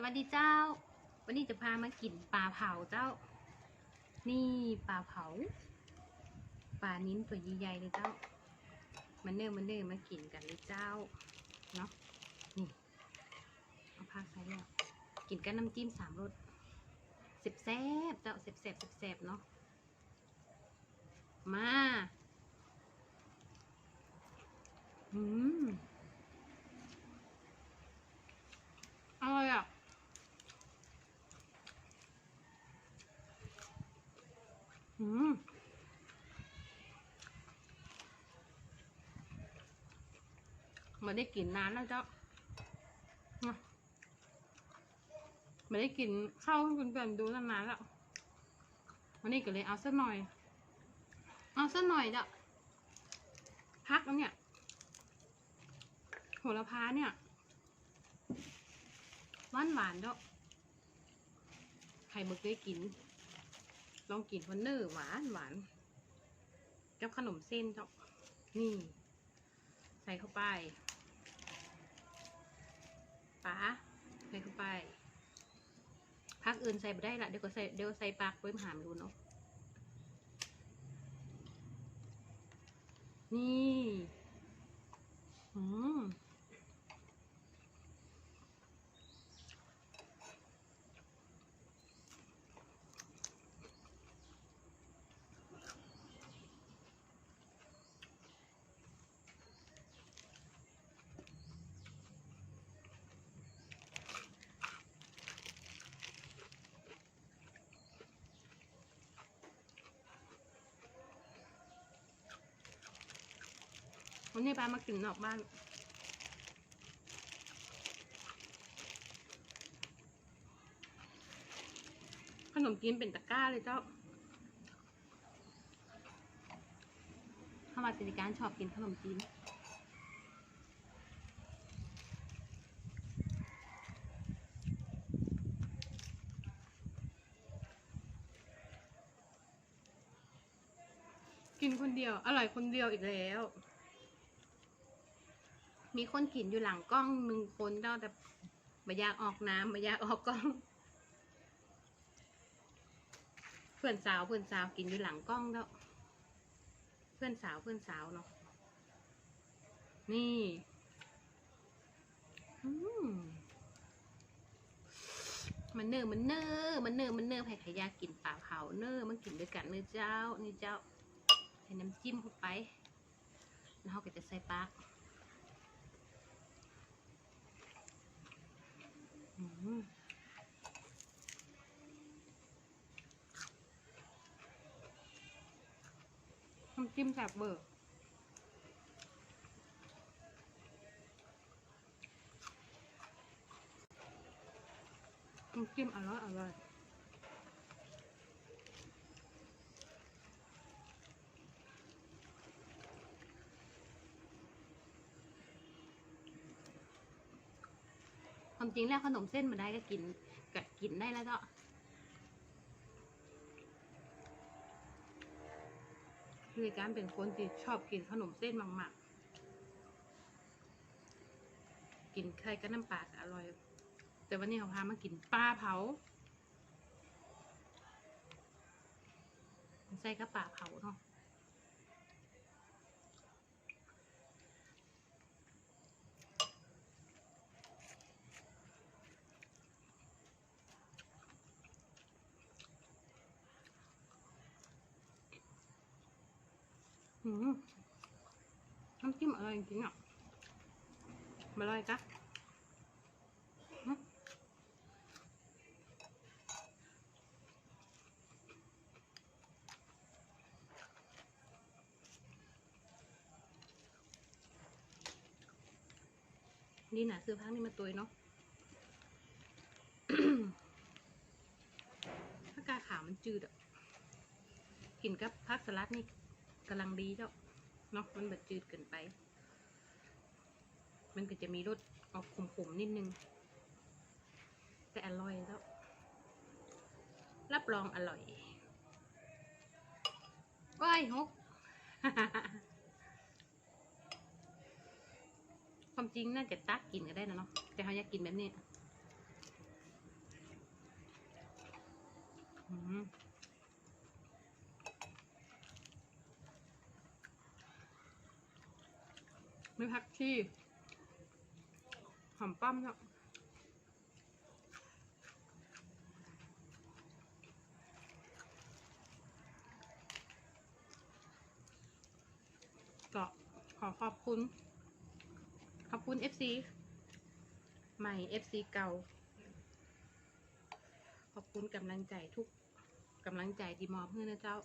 สวัสดีเจ้า วันนี้จะพามากินปลาเผาเจ้า นี่ปลาเผา ปลานิ้นตัวใหญ่ๆเลยเจ้า มันเนื้อมันเนื้อมากินกันเลยเจ้า เนาะ นี่ เอาผ้าใส่แล้ว กินกับน้ำจิ้มสามรสเส็บแซบเจ้าเส็บแซบเส็บแซบเนาะ มาอืมอร่อยอะ มไม่ได้กินนานแล้วเจ้าไม่ได้กินข้าวให้เพื่อนดูนานๆแล้ววันนี้ก็เลยเอาสักหน่อย เอาสักหน่อยเจ้าพักแล้วเนี่ยโหระพาเนี่ยหวานหวานๆเจ้าใครบ่เคยกิน ลองกินวันเนอร์หวานหวานกับขนมเส้นเจ้านี่ ใส่เข้าไปป๋าใส่เข้าไปพักอื่นใส่ไม่ได้ละเดี๋ยวก็ใส่เดี๋ยวใส่ปากไว้มหามดูเนาะนี่อืม วันนี้ปลามากินนอกบ้าน ขนมจีนเป็นตะกร้าเลยเจ้าเข้ามาสิริการชอบกินขนมจีนกินคนเดียว อร่อยคนเดียวอีกแล้ว มีคนกินอยู่หลังกล้องหนึ่งคนเจ้าแต่ไม่อยากออกน้ำไม่อยากออกกล้อง เพื่อนสาวเพื่อนสาวกินอยู่หลังกล้องเจ้าเพื่อนสาวเพื่อนสาวเนาะนี่มันเนอมันเนอมันเนอมันเนอใครใครอยากกินปลาเผาเนอมันกินด้วยกันเนื้อเจ้านี่เจ้าใส่น้ำจิ้มเข้าไปแล้วเขาก็จะใส่ปลาก อืม น้ำจิ้มแบบเบอร์น้ำจิ้มอร่อยอร่อย มจริงแล้วขนมเส้นมาได้ก็กินก็กินได้แล้วก็คือการเป็นคนที่ชอบกินขนมเส้นมากๆกินไข่กับน้ำปลากอร่อย แต่วันนี้เขาพามากินปลาเผา ใส่กับปลาเผาเนาะ น้ำจิ้มอร่อยจริงอะมาเลยจ้ะนี่นะซื้อพักนี่มาตัวเนาะถ้ากาขาวมันจืดอะ กินกับพักสลัดนี่ กำลังดีเจ้าเนาะมันแบบจืดเกินไป มันก็จะมีรสออกขมๆนิดนึง แต่อร่อยเจ้ารับรองอร่อยก้อยฮกความจริงน่าจะตักกินก็ได้นะเนาะแต่เขาอยากกินแบบนี้อืม ไม่พักที่หอมปั้มเนาะก็ขอขอบคุณ ขอบคุณ FC ใหม่ FC เก่า ขอบคุณกำลังใจทุกกำลังใจที่มอบให้นะเจ้า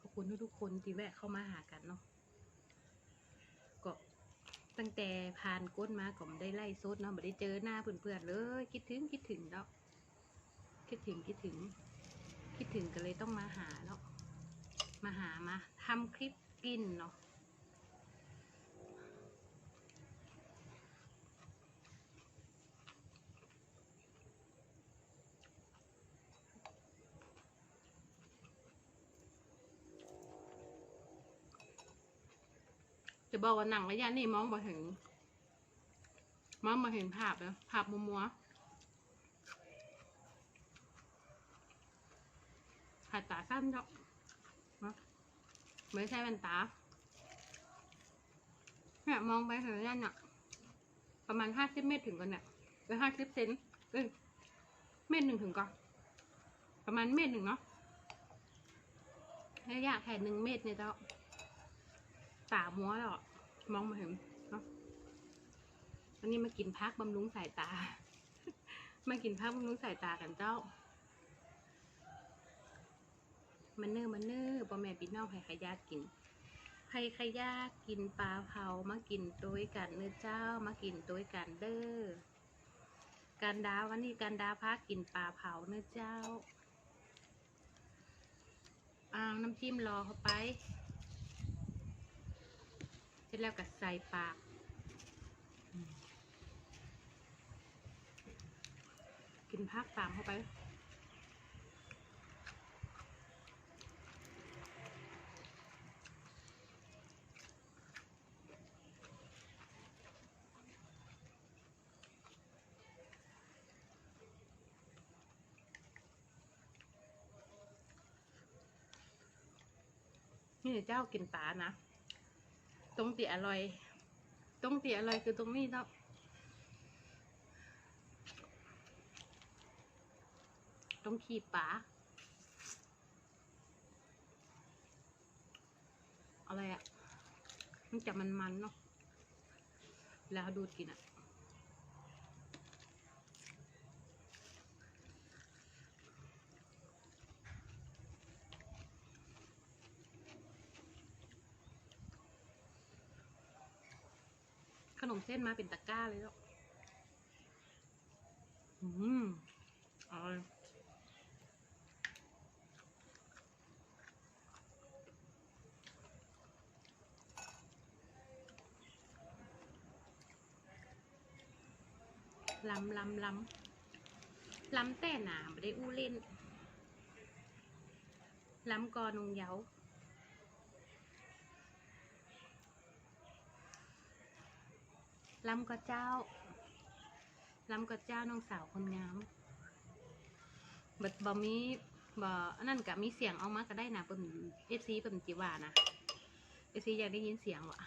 ขอบคุณทุกๆคนที่แวะเข้ามาหากันเนาะ ตั้งแต่ผ่านก้นมาก็ไม่ได้ไล่ซดเนาะไม่ได้เจอหน้าเพื่อนๆเลย คิดถึงคิดถึงเนาะคิดถึงคิดถึง คิดถึงก็เลยต้องมาหาเนาะมาหามาทำคลิปกินเนาะ จะบอกว่าหนังระยะนี้มองมาเห็นมองมาเห็นภาพแล้วภาพมัวมัวๆขาดตาสั้นเนาะเนาะไม่ใช่แว่นตาเนี่ยมองไปเห็นนั่นเนี่ยประมาณห้าสิบเมตรถึงกันเนี่ยหรือห้าสิบเซนเอ้ยเมตรหนึ่งถึงก่อนประมาณเมตรหนึ่งเนาะระยะแค่หนึ่งเมตรเนี่ยเจ้า ตามัวแล้วอะมองมาเห็นเนาะวันนี้มากินพักบำรุงสายตา มากินพักบำรุงสายตากันเจ้า มันเนอร์มันเนอร์พ่อแม่พี่น้องใครขยากกินใครขยากกินปลาเผามากินตัวยกันเนื้อเจ้า มากินตัวยกันเด้อการดาวันนี้การดาพักกินปลาเผาเนื้อเจ้าอ้าวน้ำจิ้มรอเข้าไป ร็จแล้วก็ใส่ปากกินพักตามเข้าไปนี่เจ้ากินปลานะ ตรงตีอร่อย ตรงตีอร่อยคือตรงนี้เนาะตรงขีบปลาอะไรอะมันจะมันๆเนาะแล้วดูดกินอะ มเส้นมาเป็นตะกร้าเลยเนาะอืมอร่อยลำลำลำลำแต่หนาไม่ได้อู้เล่นล้ำกอนงเยา ลำก็เจ้าลำก็เจ้าน้องสาวคนงามบัดบ่มีบ่อันนั้นกะมีเสียงออกมาก็ได้นะเปิ่นเอฟซีเปิ่นจิว่านะเอฟซีอยากได้ยินเสียงวะ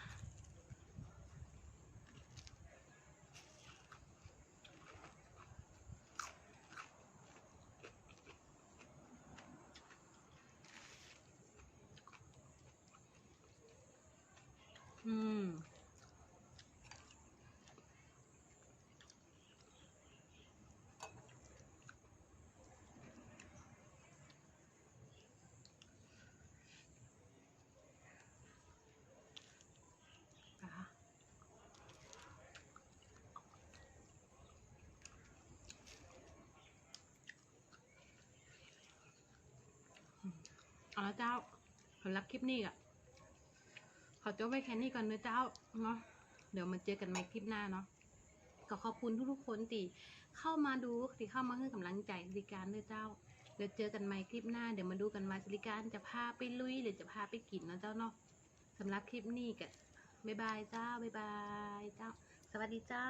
อืม อะ เอาละเจ้าสำหรับคลิปนี้อะขอจบไว้แค่นี้ก่อนเนอะเจ้าเนาะเดี๋ยวมาเจอกันใหม่คลิปหน้าเนาะก็ขอบคุณทุกๆคนที่เข้ามาดูที่เข้ามาให้กำลังใจสิริการเนอะเจ้า เดี๋ยวเจอกันใหม่คลิปหน้าเดี๋ยวมาดูกันมาสิริการจะพาไปลุยหรือจะพาไปกินนะเจ้าเนาะสำหรับคลิปนี้ก็บ๊ายบายเจ้าบ๊ายบายเจ้า สวัสดีเจ้า